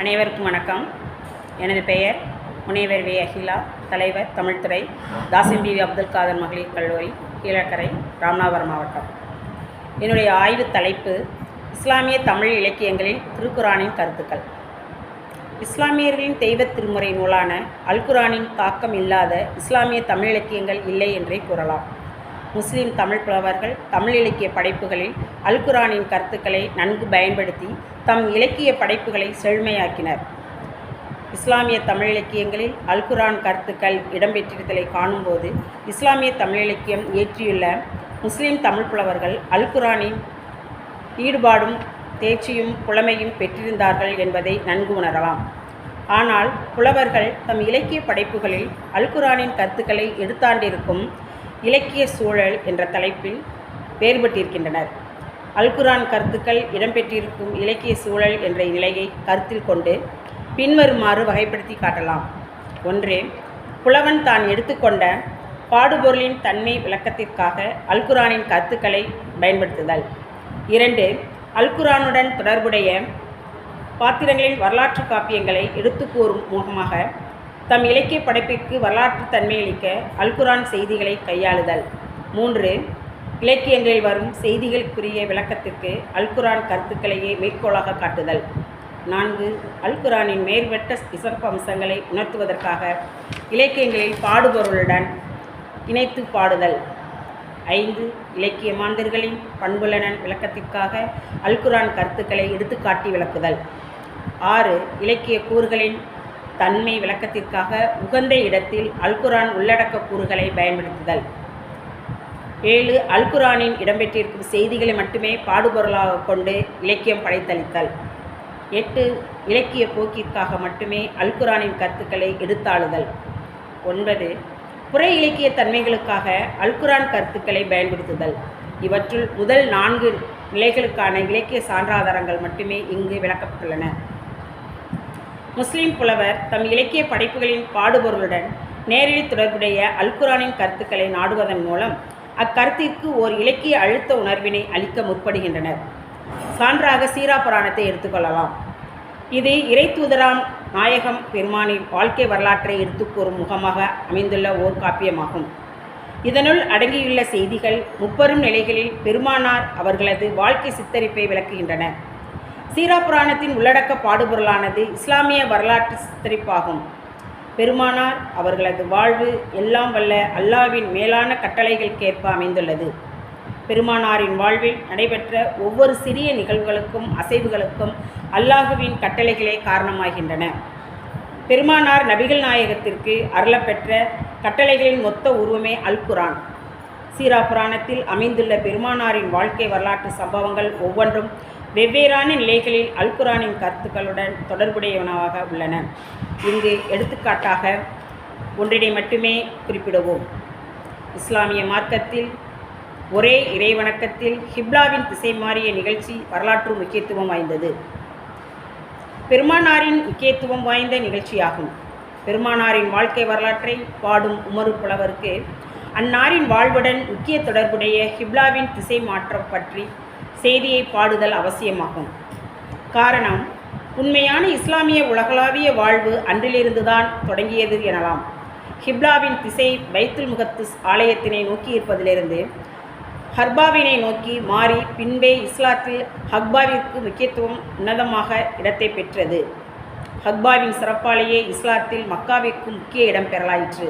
அனைவருக்கும் வணக்கம். எனது பெயர் முனைவர் வே. அகிலா தலைவர் தமிழ்துறை தாசிம் பிவி அப்துல் காதர் மகளிர் கல்லூரி கீழக்கரை ராமநாதபுரம் மாவட்டம். என்னுடைய ஆய்வு தலைப்பு இஸ்லாமிய தமிழ் இலக்கியங்களில் திருக்குரானின் கருத்துக்கள். இஸ்லாமியர்களின் தெய்வத் திருமுறை நூலான அல்குரானின் தாக்கம் இல்லாத இஸ்லாமிய தமிழ் இலக்கியங்கள் இல்லை என்றே கூறலாம். முஸ்லிம் தமிழ் புலவர்கள் தமிழ் இலக்கிய படைப்புகளில் அல்குரானின் கருத்துக்களை நன்கு பயன்படுத்தி தம் இலக்கிய படைப்புகளை செழுமையாக்கினர். இஸ்லாமிய தமிழ் இலக்கியங்களில் அல்குரான் கருத்துக்கள் இடம்பெற்றிருத்தலை காணும்போது இஸ்லாமிய தமிழ் இலக்கியம் இயற்றியுள்ள முஸ்லிம் தமிழ் புலவர்கள் அல்குரானின் ஈடுபாடும் தேர்ச்சியும் புலமையும் பெற்றிருந்தார்கள் என்பதை நன்கு உணரலாம். ஆனால் புலவர்கள் தம் இலக்கிய படைப்புகளில் அல்குரானின் கருத்துக்களை எடுத்தாண்டிருக்கும் இலக்கிய சூழல் என்ற தலைப்பில் வேறுபட்டிருக்கின்றனர். அல்குரான் கருத்துக்கள் இடம்பெற்றிருக்கும் இலக்கிய சூழல் என்ற நிலையை கருத்தில் கொண்டு பின்வருமாறு வகைப்படுத்தி காட்டலாம். ஒன்று புலவன் தான் எடுத்துக்கொண்ட பாடுபொருளின் தன்மை விளக்கத்திற்காக அல்குரானின் கருத்துக்களை பயன்படுத்துதல். இரண்டு அல்குரானுடன் தொடர்புடைய பாத்திரங்களின் வரலாற்று காப்பியங்களை எடுத்து கூறும் முகமாக தம் இலக்கிய படைப்பிற்கு வரலாற்று தன்மையளிக்க அல்குரான் செய்திகளை கையாளுதல். மூன்று இலக்கியங்களில் வரும் செய்திகளுக்குரிய விளக்கத்திற்கு அல்குரான் கருத்துக்களையே மேற்கோளாக காட்டுதல். நான்கு அல்குரானின் மேற்பட்ட சிறப்பு அம்சங்களை உணர்த்துவதற்காக இலக்கியங்களில் பாடுபொருளுடன் இணைத்து பாடுதல். ஐந்து இலக்கிய மாந்தர்களின் பண்புலனன் விளக்கத்திற்காக அல்குரான் கருத்துக்களை எடுத்துக்காட்டி விளக்குதல். ஆறு இலக்கிய கூறுகளின் தன்மை விளக்கத்திற்காக உகந்த இடத்தில் அல்குரான் உள்ளடக்க கூறுகளை பயன்படுத்துதல். ஏழு அல்குரானின் இடம்பெற்றிருக்கும் செய்திகளை மட்டுமே பாடுபொருளாக கொண்டு இலக்கியம் படைத்தளித்தல். எட்டு இலக்கிய போக்கிற்காக மட்டுமே அல்குரானின் கருத்துக்களை எடுத்தாளுதல். ஒன்பது புற இலக்கிய தன்மைகளுக்காக அல்குரான் கருத்துக்களை பயன்படுத்துதல். இவற்றுள் முதல் நான்கு நிலைகளுக்கான இலக்கிய சான்றாதாரங்கள் மட்டுமே இங்கு விளக்கப்பட்டுள்ளன. முஸ்லிம் புலவர் தம் இலக்கிய படைப்புகளின் பாடுபொருளுடன் நேரடி தொடர்புடைய அல்குரானின் கருத்துக்களை நாடுவதன் மூலம் அக்கருத்திற்கு ஓர் இலக்கிய அழுத்த உணர்வினை அளிக்க முற்படுகின்றனர். சான்றாக சீரா புராணத்தை எடுத்துக்கொள்ளலாம் இது இறை தூதராம் நாயகம் பெருமானின் வாழ்க்கை வரலாற்றை எடுத்துக்கூறும் முகமாக அமைந்துள்ள ஓர் காப்பியமாகும். இதனுள் அடங்கியுள்ள செய்திகள் முப்பெரும் நிலைகளில் பெருமானார் அவர்களது வாழ்க்கை சித்தரிப்பை விளக்குகின்றன. சீரா புராணத்தின் உள்ளடக்க பாடுபொருளானது இஸ்லாமிய வரலாற்று சித்தரிப்பாகும். பெருமானார் அவர்களது வாழ்வு எல்லாம் வல்ல அல்லாவின் மேலான கட்டளைகளுக்கேற்ப அமைந்துள்ளது. பெருமானாரின் வாழ்வில் நடைபெற்ற ஒவ்வொரு சிறிய நிகழ்வுகளுக்கும் அசைவுகளுக்கும் அல்லாஹுவின் கட்டளைகளே காரணமாகின்றன. பெருமானார் நபிகள் நாயகத்திற்கு அருளப்பெற்ற கட்டளைகளின் மொத்த உருவமே அல் குரான் சீரா புராணத்தில் அமைந்துள்ள பெருமானாரின் வாழ்க்கை வரலாற்று சம்பவங்கள் ஒவ்வொன்றும் வெவ்வேறான நிலைகளில் அல் குரானின் கருத்துக்களுடன் தொடர்புடையவனவாக உள்ளன. இங்கு எடுத்துக்காட்டாக ஒன்றினை மட்டுமே குறிப்பிடுவோம். இஸ்லாமிய மார்க்கத்தில் ஒரே இறைவணக்கத்தில் ஹிப்லாவின் திசை மாறிய நிகழ்ச்சி வரலாற்று முக்கியத்துவம் வாய்ந்தது. பெருமானாரின் முக்கியத்துவம் வாய்ந்த நிகழ்ச்சியாகும். பெருமானாரின் வாழ்க்கை வரலாற்றை பாடும் உமரு புலவருக்கு அந்நாரின் வாழ்வுடன் முக்கிய தொடர்புடைய ஹிப்லாவின் திசை மாற்றம் பற்றி செய்தியை பாடுதல் அவசியமாகும். காரணம் உண்மையான இஸ்லாமிய உலகளாவிய வாழ்வு அன்றிலிருந்துதான் தொடங்கியது எனலாம். ஹிப்லாவின் திசை பைத்துல் முகத்துஸ் ஆலயத்தினை நோக்கி இருப்பதிலிருந்து ஹர்பாவினை நோக்கி மாறி பின்பே இஸ்லாத்தில் ஹக்பாவிற்கு முக்கியத்துவம் உன்னதமாக இடத்தை பெற்றது. ஹக்பாவின் சிறப்பாலேயே இஸ்லாத்தில் மக்காவிற்கு முக்கிய இடம் பெறலாயிற்று.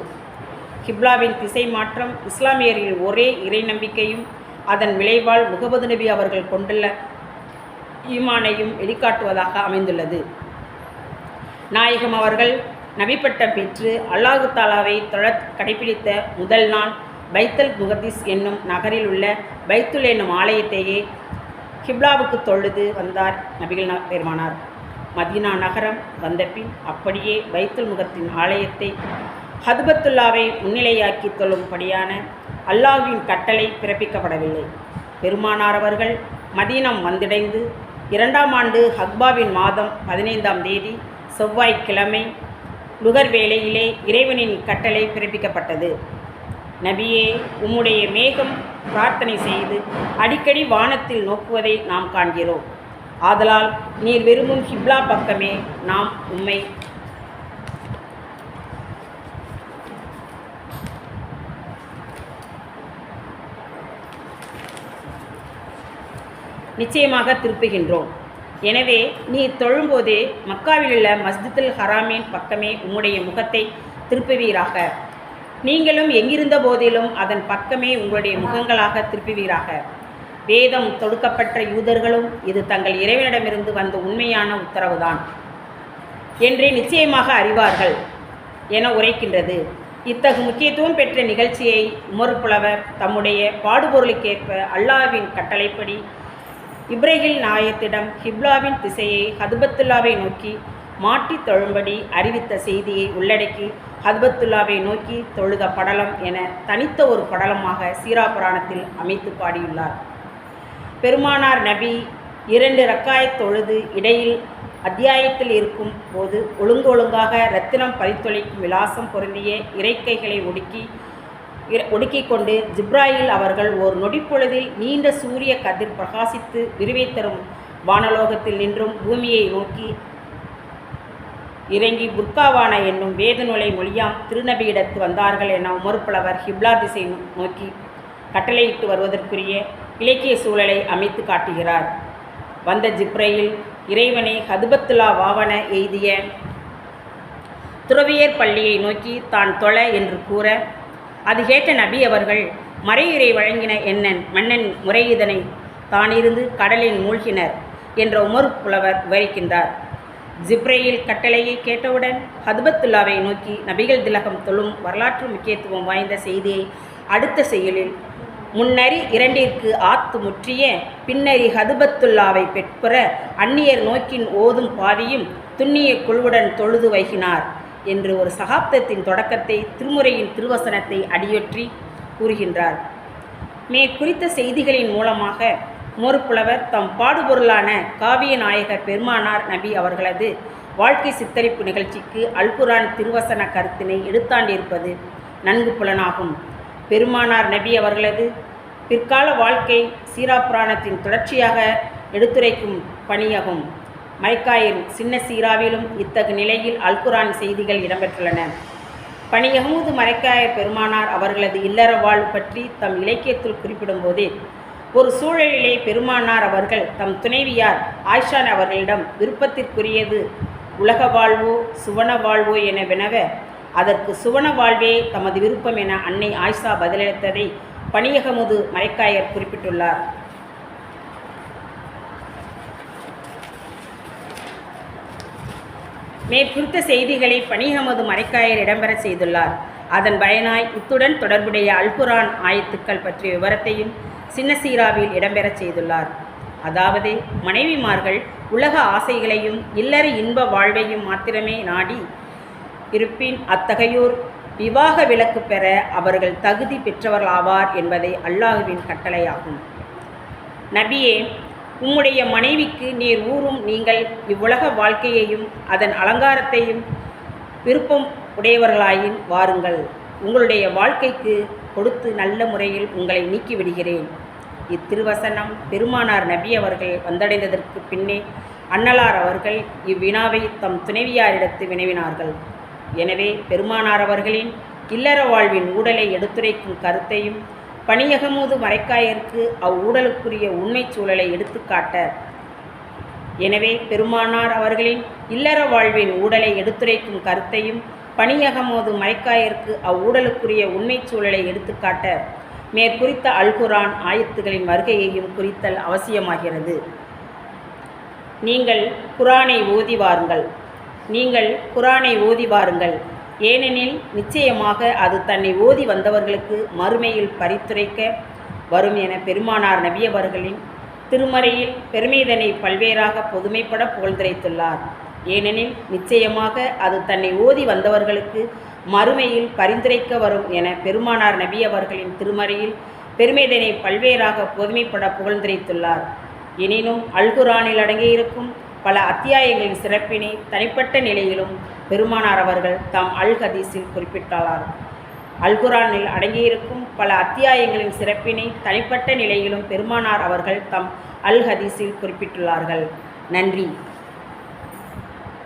ஹிப்லாவின் திசை மாற்றம் இஸ்லாமியரின் ஒரே இறை நம்பிக்கையும் அதன் விளைவால் முகமது நபி அவர்கள் கொண்டுள்ள ஈமானையும் வெளிக்காட்டுவதாக அமைந்துள்ளது. நாயகம் அவர்கள் நபிப்பட்டம் பெற்று அல்லாஹு தாலாவை தொழ கடைபிடித்த முதல் நாள் பைத்தல் முகதிஸ் என்னும் நகரில் உள்ள பைத்துல் என்னும் ஆலயத்தையே கிப்லாவுக்கு தொழுது வந்தார் நபிகள் பெருமானார். மதீனா நகரம் வந்தபின் அப்படியே பைத்துல் முகத்தின் ஆலயத்தை ஹதுபத்துல்லாவை முன்னிலையாக்கி தொழும்படியான அல்லாஹின் கட்டளை பிறப்பிக்கப்படவில்லை. பெருமானார் அவர்கள் மதீனம் வந்திடைந்து இரண்டாம் ஆண்டு ஹக்பாவின் மாதம் பதினைந்தாம் தேதி செவ்வாய்க்கிழமை நுகர் வேளையிலே இறைவனின் கட்டளை பிறப்பிக்கப்பட்டது. நபியே உம்முடைய மேகம் பிரார்த்தனை செய்து அடிக்கடி வானத்தில் நோக்குவதை நாம் காண்கிறோம். ஆதலால் நீர் விரும்பும் ஹிப்லா பக்கமே நாம் உம்மை நிச்சயமாக திருப்புகின்றோம். எனவே நீ தொழும்போதே மக்காவிலுள்ள மஸ்ஜிதுல் ஹராமின் பக்கமே உம்முடைய முகத்தை திருப்புவீராக. நீங்களும் எங்கிருந்த போதிலும் அதன் பக்கமே உங்களுடைய முகங்களாக திருப்புவீராக. வேதம் தொடுக்கப்பட்ட யூதர்களும் இது தங்கள் இறைவனிடமிருந்து வந்த உண்மையான உத்தரவுதான். என்று நிச்சயமாக அறிவார்கள். என உரைக்கின்றது. இத்தகு முக்கியத்துவம் பெற்ற நிகழ்ச்சியை உமர் புலவர் தம்முடைய பாடுபொருளுக்கேற்ப அல்லாஹ்வின் கட்டளைப்படி இப்ரேகில் நாயத்திடம் ஹிப்லாவின் திசையை ஹதுபத்துல்லாவை நோக்கி மாட்டி தொழும்படி அறிவித்த செய்தியை உள்ளடக்கி ஹதுபத்துல்லாவை நோக்கி தொழுத படலம் என தனித்த ஒரு படலமாக சீரா புராணத்தில் அமைத்து பாடியுள்ளார். பெருமானார் நபி இரண்டு ரக்காயத் தொழுது இடையில் அத்தியாயத்தில் இருக்கும் போது ஒழுங்கு ஒழுங்காக ரத்தினம் பரித்தொழிக்கும் விலாசம் பொருந்திய இறைக்கைகளை ஒடுக்கி ஒடுக்கிக் கொண்டு ஜிப்ராயில் அவர்கள் ஓர் நொடிப்பொழுதில் நீண்ட சூரிய கதிர் பிரகாசித்து விரிவை தரும் வானலோகத்தில் நின்றும் பூமியை நோக்கி இறங்கி புர்காவான என்னும் வேதநூலை மொழியாம் திருநபியிடத்து வந்தார்கள் என உமர்புலவர் ஹிப்லா திசை நோக்கி கட்டளையிட்டு வருவதற்குரிய இலக்கிய சூழலை அமைத்து காட்டுகிறார். வந்த ஜிப்ரையில் இறைவனை ஹதுபத்துல்லா வாவன எய்திய துறவியர் பள்ளியை நோக்கி தான் தொலை என்று கூற அது கேட்ட நபி அவர்கள் மறையுரை வழங்கின என்னன் மன்னன் முறையீதனை தானிருந்து கடலில் மூழ்கினர் என்ற உமர் புலவர் விவரிக்கின்றார். ஜிப்ரையில் கட்டளையை கேட்டவுடன் ஹதுபத்துல்லாவை நோக்கி நபிகள் திலகம் தொழும் வரலாற்று முக்கியத்துவம் வாய்ந்த செய்தியை அடுத்த செயலில் முன்னறி இரண்டிற்கு ஆத்து முற்றிய பின்னறி ஹதுபத்துல்லாவை பெற்புற அந்நியர் நோக்கின் ஓதும் பாதியும் துண்ணிய குழுவுடன் தொழுது வைகினார். என்று ஒரு சகாப்தத்தின் தொடக்கத்தை திருமுறையின் திருவசனத்தை அடியொற்றி கூறுகின்றார். மே குறித்த செய்திகளின் மூலமாக மோர்புலவர் தம் பாடுபொருளான காவிய நாயக பெருமானார் நபி அவர்களது வாழ்க்கை சித்தரிப்பு நிகழ்ச்சிக்கு அல்குரான் திருவசன கருத்தினை எடுத்தாண்டிருப்பது நன்கு புலனாகும். பெருமானார் நபி அவர்களது பிற்கால வாழ்க்கை சீரா புராணத்தின் தொடர்ச்சியாக எடுத்துரைக்கும் பணியாகும். மைக்காயின் சின்ன சீராவிலும் இத்தகு நிலையில் அல்குரான் செய்திகள் இடம்பெற்றுள்ளன. பணியகமூது மரைக்காயர் பெருமானார் அவர்களது இல்லற வாழ்வு பற்றி தம் இலக்கியத்தில் குறிப்பிடும்போது ஒரு சூழலிலே பெருமானார் அவர்கள் தம் துணைவியார் ஆயிஷான் அவர்களிடம் விருப்பத்திற்குரியது உலக வாழ்வோ சுவன வாழ்வோ என வினவ அதற்கு சுவன வாழ்வே தமது விருப்பம் என அன்னை ஆயிஷா பதிலளித்ததை பணியகமுது மரைக்காயர் குறிப்பிட்டுள்ளார். மேற்குறித்த செய்திகளை பணிகமது மரைக்காயர் இடம்பெற செய்துள்ளார். அதன் பயனாய் இத்துடன் தொடர்புடைய அல்குரான் ஆயத்துக்கள் பற்றிய விவரத்தையும் சின்னசீராவில் இடம்பெறச் செய்துள்ளார். அதாவது மனைவிமார்கள் உலக ஆசைகளையும் இல்லற இன்ப வாழ்வையும் மாத்திரமே நாடி இருப்பின் அத்தகையோர் விவாக விலக்கு பெற அவர்கள் தகுதி பெற்றவர்களாவார் என்பதை அல்லாஹுவின் கட்டளையாகும். நபியே உம்முடைய மனைவிக்கு நீர் ஊறும் நீங்கள் இவ்வுலக வாழ்க்கையையும் அதன் அலங்காரத்தையும் விருப்பம் உடையவர்களாயின் வாருங்கள். உங்களுடைய வாழ்க்கைக்கு கொடுத்து நல்ல முறையில் உங்களை நீக்கிவிடுகிறேன். இத்திருவசனம் பெருமானார் நபி அவர்கள் வந்தடைந்ததற்கு பின்னே அன்னலார் அவர்கள் இவ்வினாவை தம் துணைவியாரிடத்து வினவினார்கள். எனவே பெருமானார் அவர்களின் இல்லற வாழ்வின் ஊடலை எடுத்துரைக்கும் கருத்தையும் பணியகமூது மறைக்காயிற்கு அவ்வூடலுக்குரிய உண்மைச் சூழலை எடுத்துக்காட்ட எனவே பெருமானார் அவர்களின் இல்லற வாழ்வின் ஊடலை எடுத்துரைக்கும் கருத்தையும் பணியகமோது மரைக்காயருக்கு அவ்வூடலுக்குரிய உண்மைச் சூழலை எடுத்துக்காட்ட மேற்குறித்த அல்குரான் ஆயத்துகளின் வருகையையும் குறித்தல் அவசியமாகிறது. நீங்கள் குரானை ஓதி வாருங்கள். நீங்கள் குரானை ஓதி வாருங்கள். ஏனெனில் நிச்சயமாக அது தன்னை ஓதி வந்தவர்களுக்கு மறுமையில் பரித்துரைக்க வரும் என பெருமானார் நபி அவர்களின் திருமறையில் பெருமைதனை பல்வேறாக பொதுமைப்பட புகழ்ந்துரைத்துள்ளார். ஏனெனில் நிச்சயமாக அது தன்னை ஓதி வந்தவர்களுக்கு மறுமையில் பரிந்துரைக்க வரும் என பெருமானார் நபி அவர்களின் திருமறையில் பெருமைதனை பல்வேறாக பொதுமைப்பட புகழ்ந்துரைத்துள்ளார். எனினும் அல்குரானில் அடங்கியிருக்கும் பல அத்தியாயங்களின் சிறப்பினை தனிப்பட்ட நிலையிலும் பெருமானார் அவர்கள் தாம் அல் ஹதீஸில் குறிப்பிட்டார். அல்குரானில் அடங்கியிருக்கும் பல அத்தியாயங்களின் சிறப்பினை தனிப்பட்ட நிலையிலும் பெருமானார் அவர்கள் தம் அல் ஹதீஸில் குறிப்பிட்டுள்ளார்கள். நன்றி.